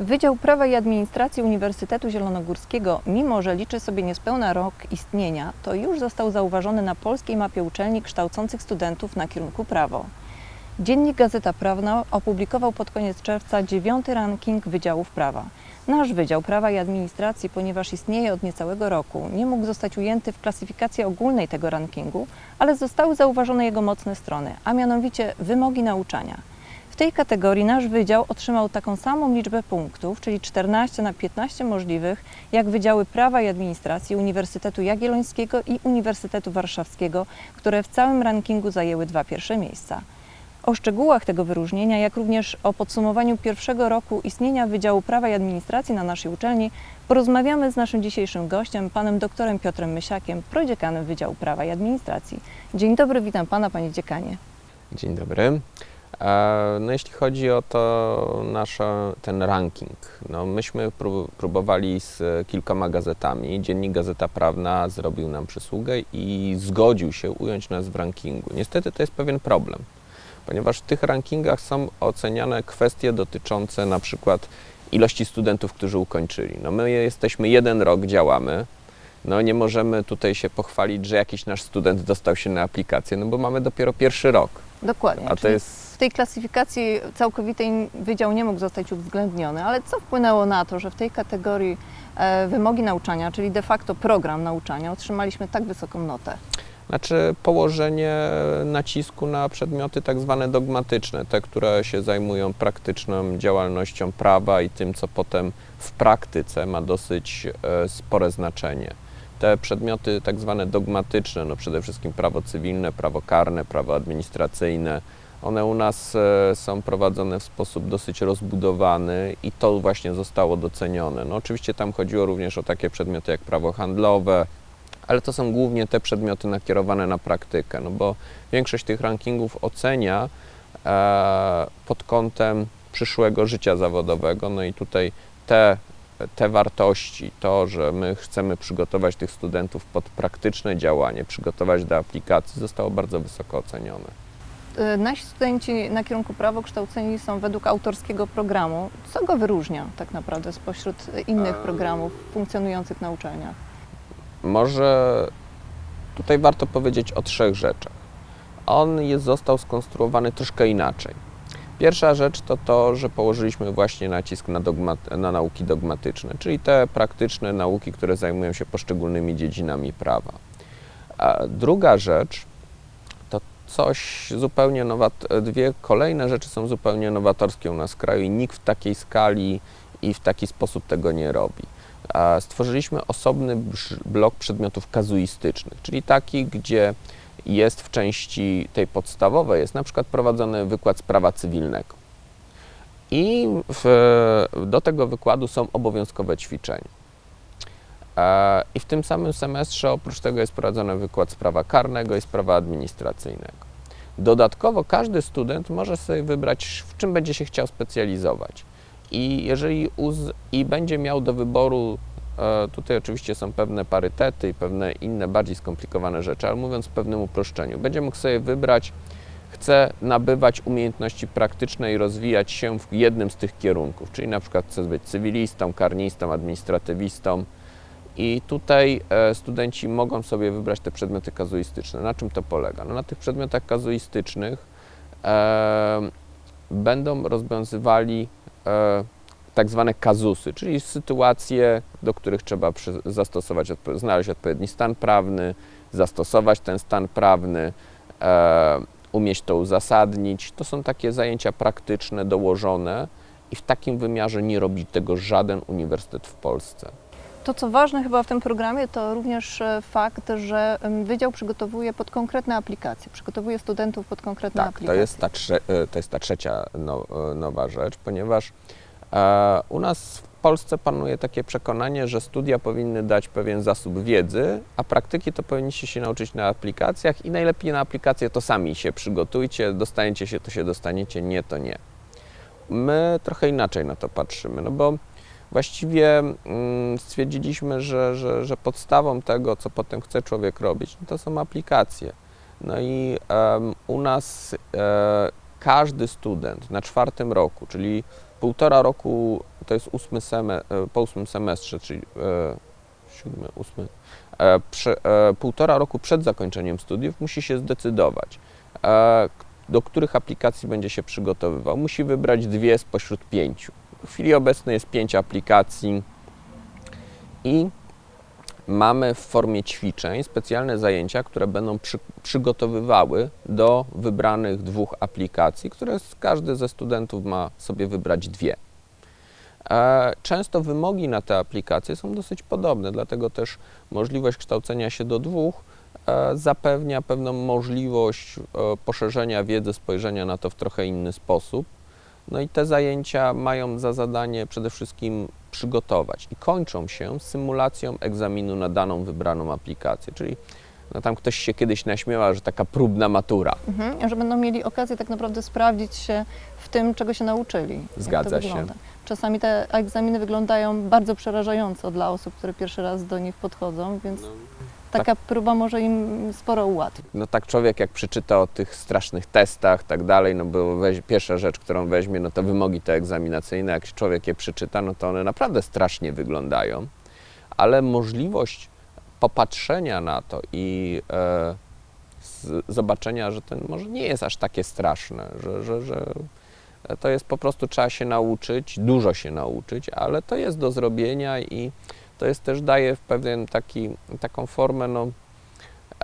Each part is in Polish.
Wydział Prawa i Administracji Uniwersytetu Zielonogórskiego, mimo że liczy sobie niespełna rok istnienia, to już został zauważony na polskiej mapie uczelni kształcących studentów na kierunku prawo. Dziennik Gazeta Prawna opublikował pod koniec czerwca dziewiąty ranking Wydziałów Prawa. Nasz Wydział Prawa i Administracji, ponieważ istnieje od niecałego roku, nie mógł zostać ujęty w klasyfikacji ogólnej tego rankingu, ale zostały zauważone jego mocne strony, a mianowicie wymogi nauczania. W tej kategorii nasz wydział otrzymał taką samą liczbę punktów, czyli 14 na 15 możliwych, jak Wydziały Prawa i Administracji Uniwersytetu Jagiellońskiego i Uniwersytetu Warszawskiego, które w całym rankingu zajęły dwa pierwsze miejsca. O szczegółach tego wyróżnienia, jak również o podsumowaniu pierwszego roku istnienia Wydziału Prawa i Administracji na naszej uczelni, porozmawiamy z naszym dzisiejszym gościem, panem doktorem Piotrem Mysiakiem, prodziekanem Wydziału Prawa i Administracji. Dzień dobry, witam pana, panie dziekanie. Dzień dobry. E, No jeśli chodzi o to nasze, ten ranking, no myśmy pró- próbowali z kilkoma gazetami. Dziennik Gazeta Prawna zrobił nam przysługę i zgodził się ująć nas w rankingu. Niestety to jest pewien problem, ponieważ w tych rankingach są oceniane kwestie dotyczące na przykład ilości studentów, którzy ukończyli. No my jesteśmy jeden rok, działamy, no nie możemy tutaj się pochwalić, że jakiś nasz student dostał się na aplikację, no bo mamy dopiero pierwszy rok. Dokładnie. A to jest W tej klasyfikacji całkowitej wydział nie mógł zostać uwzględniony, ale co wpłynęło na to, że w tej kategorii e, wymogi nauczania, czyli de facto program nauczania, otrzymaliśmy tak wysoką notę? Znaczy położenie nacisku na przedmioty tak zwane dogmatyczne, te, które się zajmują praktyczną działalnością prawa i tym, co potem w praktyce ma dosyć e, spore znaczenie. Te przedmioty tak zwane dogmatyczne, no przede wszystkim prawo cywilne, prawo karne, prawo administracyjne, one u nas e, są prowadzone w sposób dosyć rozbudowany i to właśnie zostało docenione. No oczywiście tam chodziło również o takie przedmioty jak prawo handlowe, ale to są głównie te przedmioty nakierowane na praktykę, no bo większość tych rankingów ocenia e, pod kątem przyszłego życia zawodowego, no i tutaj te, te wartości, to, że my chcemy przygotować tych studentów pod praktyczne działanie, przygotować do aplikacji, zostało bardzo wysoko ocenione. E, Nasi studenci na kierunku prawo kształceni są według autorskiego programu. Co go wyróżnia tak naprawdę spośród innych Em. programów funkcjonujących na uczelniach? Może tutaj warto powiedzieć o trzech rzeczach. On jest, został skonstruowany troszkę inaczej. Pierwsza rzecz to to, że położyliśmy właśnie nacisk na, dogmat, na nauki dogmatyczne, czyli te praktyczne nauki, które zajmują się poszczególnymi dziedzinami prawa. A druga rzecz coś zupełnie nowatorskie. Dwie kolejne rzeczy są zupełnie nowatorskie u nas w kraju i nikt w takiej skali i w taki sposób tego nie robi. Stworzyliśmy osobny blok przedmiotów kazuistycznych, czyli taki, gdzie jest w części tej podstawowej, jest na przykład prowadzony wykład z prawa cywilnego. I w, do tego wykładu są obowiązkowe ćwiczenia. I w tym samym semestrze oprócz tego jest prowadzony wykład z prawa karnego i z prawa administracyjnego. Dodatkowo każdy student może sobie wybrać, w czym będzie się chciał specjalizować. I jeżeli uz- i będzie miał do wyboru, e, tutaj oczywiście są pewne parytety i pewne inne bardziej skomplikowane rzeczy, ale mówiąc w pewnym uproszczeniu, będzie mógł sobie wybrać, chce nabywać umiejętności praktyczne i rozwijać się w jednym z tych kierunków, czyli na przykład chce być cywilistą, karnistą, administratywistą. I tutaj e, studenci mogą sobie wybrać te przedmioty kazuistyczne. Na czym to polega? No, na tych przedmiotach kazuistycznych e, będą rozwiązywali e, tak zwane kazusy, czyli sytuacje, do których trzeba przy, zastosować, odpo- znaleźć odpowiedni stan prawny, zastosować ten stan prawny, e, umieć to uzasadnić. To są takie zajęcia praktyczne, dołożone i w takim wymiarze nie robi tego żaden uniwersytet w Polsce. To, co ważne chyba w tym programie, to również e, fakt, że wydział przygotowuje pod konkretne aplikacje, przygotowuje studentów pod konkretne Tak, to aplikacje. jest ta, e, to jest ta trzecia no, e, nowa rzecz, ponieważ e, u nas w Polsce panuje takie przekonanie, że studia powinny dać pewien zasób wiedzy, a praktyki to powinniście się nauczyć na aplikacjach i najlepiej na aplikacje to sami się przygotujcie, dostaniecie się, to się dostaniecie, nie, to nie. My trochę inaczej na to patrzymy, no bo właściwie mm, stwierdziliśmy, że, że, że podstawą tego, co potem chce człowiek robić, no to są aplikacje. No i em, u nas e, każdy student na czwartym roku, czyli półtora roku, to jest ósmy seme, e, po ósmym semestrze, czyli e, siódmy, ósmy, e, półtora roku przed zakończeniem studiów musi się zdecydować, do których aplikacji będzie się przygotowywał. Musi wybrać dwie spośród pięciu. W chwili obecnej jest pięć aplikacji i mamy w formie ćwiczeń specjalne zajęcia, które będą przy, przygotowywały do wybranych dwóch aplikacji, które każdy ze studentów ma sobie wybrać dwie. E, Często wymogi na te aplikacje są dosyć podobne, dlatego też możliwość kształcenia się do dwóch e, zapewnia pewną możliwość e, poszerzenia wiedzy, spojrzenia na to w trochę inny sposób. No i te zajęcia mają za zadanie przede wszystkim przygotować i kończą się symulacją egzaminu na daną wybraną aplikację, czyli no tam ktoś się kiedyś naśmiewa, że taka próbna matura. Mhm, że będą mieli okazję tak naprawdę sprawdzić się w tym, czego się nauczyli. Zgadza się. wygląda. Czasami te egzaminy wyglądają bardzo przerażająco dla osób, które pierwszy raz do nich podchodzą, więc taka próba może im sporo ułatwić. no tak człowiek jak przeczyta o tych strasznych testach, tak dalej, no bo weź, pierwsza rzecz, którą weźmie, no to wymogi te egzaminacyjne, jak człowiek je przeczyta, no to one naprawdę strasznie wyglądają, ale możliwość popatrzenia na to i e, z, zobaczenia, że ten może nie jest aż takie straszne, że, że, że to jest po prostu trzeba się nauczyć, dużo się nauczyć, ale to jest do zrobienia i to jest też daje w pewien taki, taką formę, no,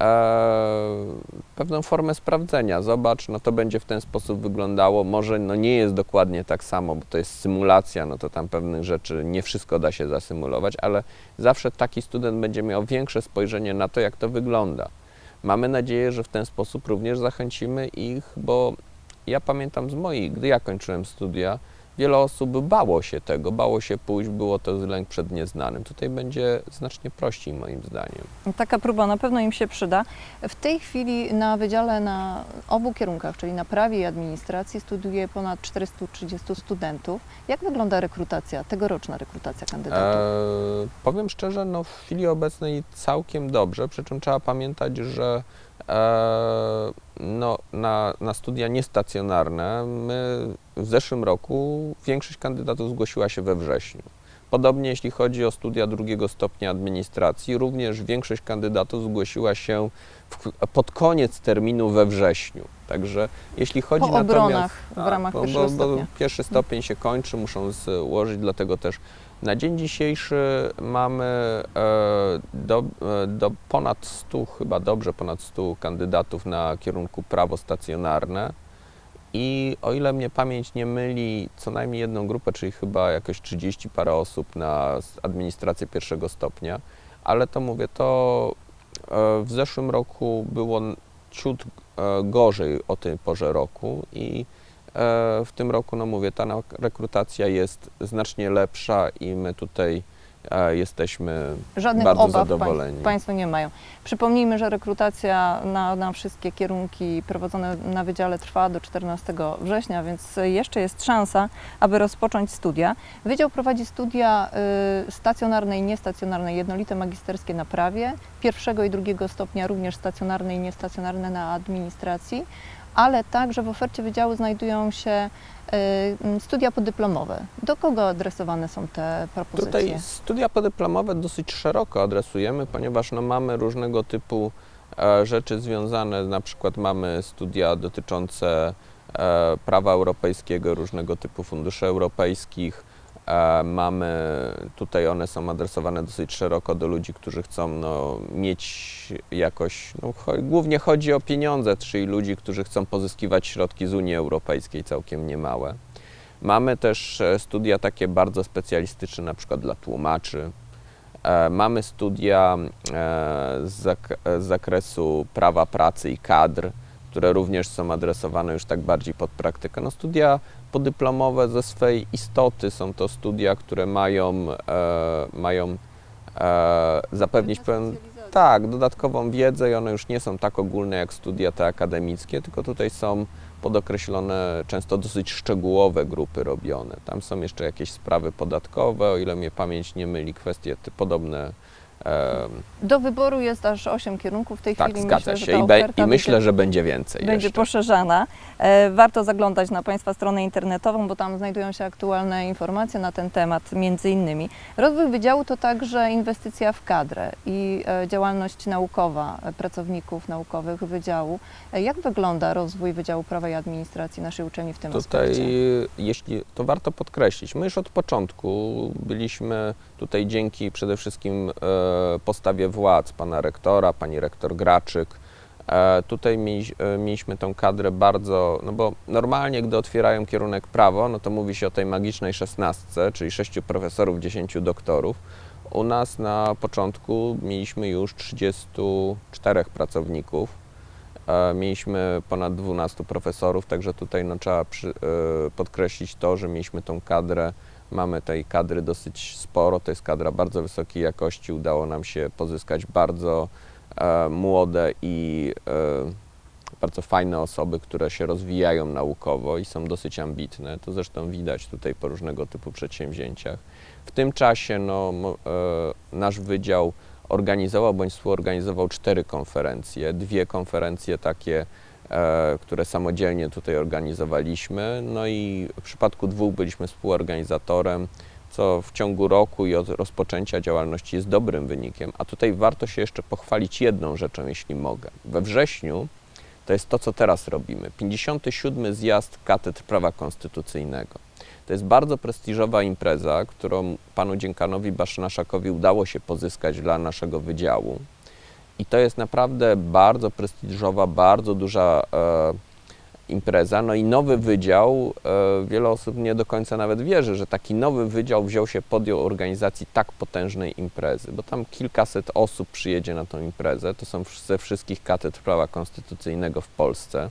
e, pewną formę sprawdzenia. Zobacz, no to będzie w ten sposób wyglądało. Może no nie jest dokładnie tak samo, bo to jest symulacja, no to tam pewnych rzeczy nie wszystko da się zasymulować, ale zawsze taki student będzie miał większe spojrzenie na to, jak to wygląda. Mamy nadzieję, że w ten sposób również zachęcimy ich, bo ja pamiętam z moich, gdy ja kończyłem studia, wiele osób bało się tego, bało się pójść, było to lęk przed nieznanym. Tutaj będzie znacznie prościej moim zdaniem. Taka próba na pewno im się przyda. W tej chwili na wydziale na obu kierunkach, czyli na prawie i administracji, studiuje ponad 430 studentów. Jak wygląda rekrutacja, tegoroczna rekrutacja kandydatów? E, powiem szczerze, no w chwili obecnej całkiem dobrze, przy czym trzeba pamiętać, że no, na, na studia niestacjonarne my w zeszłym roku większość kandydatów zgłosiła się we wrześniu. Podobnie jeśli chodzi o studia drugiego stopnia administracji, również większość kandydatów zgłosiła się w, pod koniec terminu we wrześniu. Także jeśli chodzi Po obronach w Tak, ramach bo, pierwszego bo, bo stopnia. pierwszy stopień się kończy, muszą złożyć, dlatego też na dzień dzisiejszy mamy e, do, e, do ponad 100, chyba dobrze ponad 100 kandydatów na kierunku prawo stacjonarne i o ile mnie pamięć nie myli, co najmniej jedną grupę, czyli chyba jakoś 30 parę osób na administrację pierwszego stopnia, ale to mówię, to e, w zeszłym roku było ciut e, gorzej o tej porze roku i e, w tym roku, no mówię, ta rekrutacja jest znacznie lepsza i my tutaj jesteśmy Żadnych bardzo obaw zadowoleni. Pań, Państwo nie mają. Przypomnijmy, że rekrutacja na, na wszystkie kierunki prowadzone na wydziale trwa do 14 września, więc jeszcze jest szansa, aby rozpocząć studia. Wydział prowadzi studia y, stacjonarne i niestacjonarne, jednolite magisterskie na prawie, pierwszego i drugiego stopnia również stacjonarne i niestacjonarne na administracji, ale także w ofercie wydziału znajdują się y, studia podyplomowe. Do kogo adresowane są te propozycje? Tutaj studia podyplomowe dosyć szeroko adresujemy, ponieważ no, mamy różnego typu e, rzeczy związane, na przykład mamy studia dotyczące e, prawa europejskiego, różnego typu funduszy europejskich. Mamy, tutaj one są adresowane dosyć szeroko do ludzi, którzy chcą no, mieć jakoś, no, cho- głównie chodzi o pieniądze, czyli ludzi, którzy chcą pozyskiwać środki z Unii Europejskiej, całkiem niemałe. Mamy też e, studia takie bardzo specjalistyczne, na przykład dla tłumaczy. E, Mamy studia e, z, zak- z zakresu prawa pracy i kadr, które również są adresowane już tak bardziej pod praktykę. No, studia podyplomowe ze swej istoty są to studia, które mają, e, mają e, zapewnić pewien, tak, dodatkową wiedzę i one już nie są tak ogólne jak studia te akademickie, tylko tutaj są podokreślone, często dosyć szczegółowe grupy robione. Tam są jeszcze jakieś sprawy podatkowe, o ile mnie pamięć nie myli, kwestie podobne Do wyboru jest aż 8 kierunków w tej tak, chwili. zgadza myślę, że się. I, be, I myślę, będzie, że będzie więcej będzie jeszcze. poszerzana. E, Warto zaglądać na Państwa stronę internetową, bo tam znajdują się aktualne informacje na ten temat, między innymi. Rozwój wydziału to także inwestycja w kadrę i e, działalność naukowa e, pracowników naukowych wydziału. Jak wygląda rozwój Wydziału Prawa i Administracji naszej uczelni w tym Tutaj, aspekcie? jeśli to warto podkreślić, my już od początku byliśmy tutaj dzięki przede wszystkim e, postawie władz pana rektora, pani rektor Graczyk. E, tutaj e, mieliśmy tą kadrę bardzo, no bo normalnie, gdy otwierają kierunek prawo, no to mówi się o tej magicznej szesnastce, czyli sześciu profesorów, dziesięciu doktorów. U nas na początku mieliśmy już 34 pracowników. E, Mieliśmy ponad 12 profesorów, także tutaj no, trzeba przy, podkreślić to, że mieliśmy tą kadrę. Mamy tej kadry dosyć sporo, to jest kadra bardzo wysokiej jakości. Udało nam się pozyskać bardzo e, młode i e, bardzo fajne osoby, które się rozwijają naukowo i są dosyć ambitne. To zresztą widać tutaj po różnego typu przedsięwzięciach. W tym czasie no, e, nasz wydział organizował bądź współorganizował cztery konferencje, dwie konferencje takie, które samodzielnie tutaj organizowaliśmy, no i w przypadku dwóch byliśmy współorganizatorem, co w ciągu roku i od rozpoczęcia działalności jest dobrym wynikiem, a tutaj warto się jeszcze pochwalić jedną rzeczą, jeśli mogę. We wrześniu to jest to, co teraz robimy. 57. zjazd Katedr Prawa Konstytucyjnego. To jest bardzo prestiżowa impreza, którą panu dziekanowi Basznaszakowi udało się pozyskać dla naszego wydziału. I to jest naprawdę bardzo prestiżowa, bardzo duża e, impreza. No i nowy wydział, e, wiele osób nie do końca nawet wierzy, że taki nowy wydział wziął się, podjął organizacji tak potężnej imprezy, bo tam kilkaset osób przyjedzie na tą imprezę. To są ze wszystkich katedr prawa konstytucyjnego w Polsce.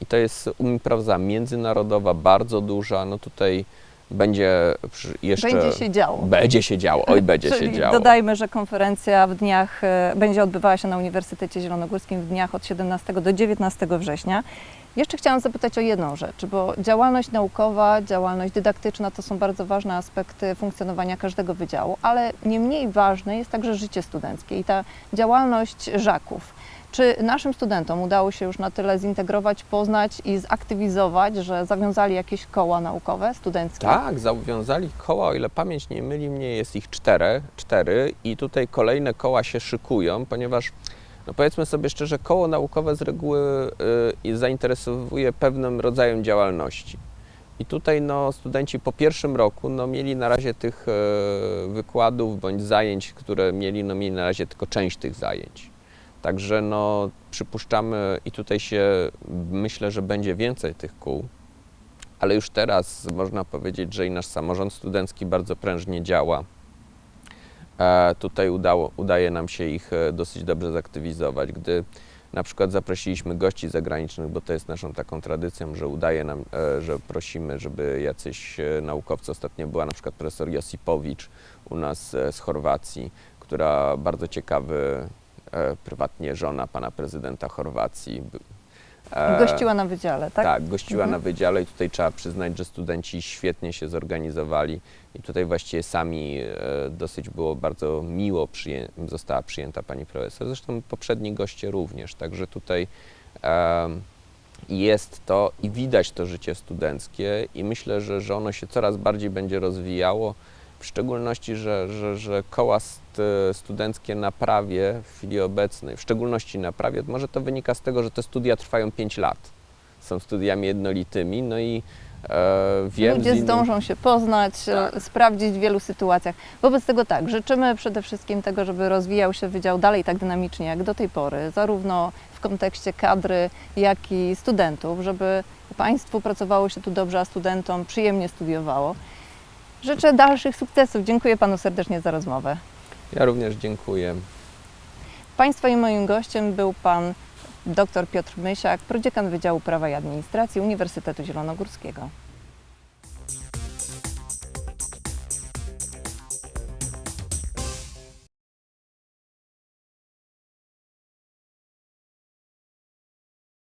I to jest impreza międzynarodowa, bardzo duża. No tutaj będzie jeszcze. Będzie się działo. Będzie się działo, oj, będzie Czyli się działo. Dodajmy, że konferencja w dniach e, będzie odbywała się na Uniwersytecie Zielonogórskim w dniach od 17 do 19 września. Jeszcze chciałam zapytać o jedną rzecz, bo działalność naukowa, działalność dydaktyczna to są bardzo ważne aspekty funkcjonowania każdego wydziału, ale nie mniej ważne jest także życie studenckie i ta działalność żaków. Czy naszym studentom udało się już na tyle zintegrować, poznać i zaktywizować, że zawiązali jakieś koła naukowe, studenckie? Tak, zawiązali koła, o ile pamięć nie myli mnie, jest ich cztery, cztery i tutaj kolejne koła się szykują, ponieważ no powiedzmy sobie szczerze, koło naukowe z reguły y, zainteresowuje pewnym rodzajem działalności. I tutaj no, studenci po pierwszym roku no, mieli na razie tych e, wykładów bądź zajęć, które mieli, no, mieli na razie tylko część tych zajęć. Także no, przypuszczamy i tutaj się myślę, że będzie więcej tych kół, ale już teraz można powiedzieć, że i nasz samorząd studencki bardzo prężnie działa. Tutaj udało, udaje nam się ich e, dosyć dobrze zaktywizować, gdy na przykład zaprosiliśmy gości zagranicznych, bo to jest naszą taką tradycją, że udaje nam, e, że prosimy, żeby jacyś e, naukowcy, ostatnio była na przykład profesor Josipowicz u nas z Chorwacji, która bardzo ciekawy, prywatnie żona pana prezydenta Chorwacji. E, Gościła na wydziale, tak? tak, gościła Mhm. na wydziale i tutaj trzeba przyznać, że studenci świetnie się zorganizowali i tutaj właściwie sami e, dosyć było bardzo miło przyję- została przyjęta pani profesor. Zresztą poprzedni goście również, także tutaj jest to i widać to życie studenckie i myślę, że, że ono się coraz bardziej będzie rozwijało, w szczególności, że, że, że koła st, studenckie na prawie w chwili obecnej, w szczególności na prawie, może to wynika z tego, że te studia trwają 5 lat. Są studiami jednolitymi, no i e, wiem Ludzie innych- zdążą się poznać, Tak. e, sprawdzić w wielu sytuacjach. Wobec tego tak, życzymy przede wszystkim tego, żeby rozwijał się wydział dalej tak dynamicznie jak do tej pory, zarówno w kontekście kadry, jak i studentów, żeby Państwu pracowało się tu dobrze, a studentom przyjemnie studiowało. Życzę dalszych sukcesów. Dziękuję Panu serdecznie za rozmowę. Ja również dziękuję. Państwa i moim gościem był Pan dr Piotr Mysiak, prodziekan Wydziału Prawa i Administracji Uniwersytetu Zielonogórskiego.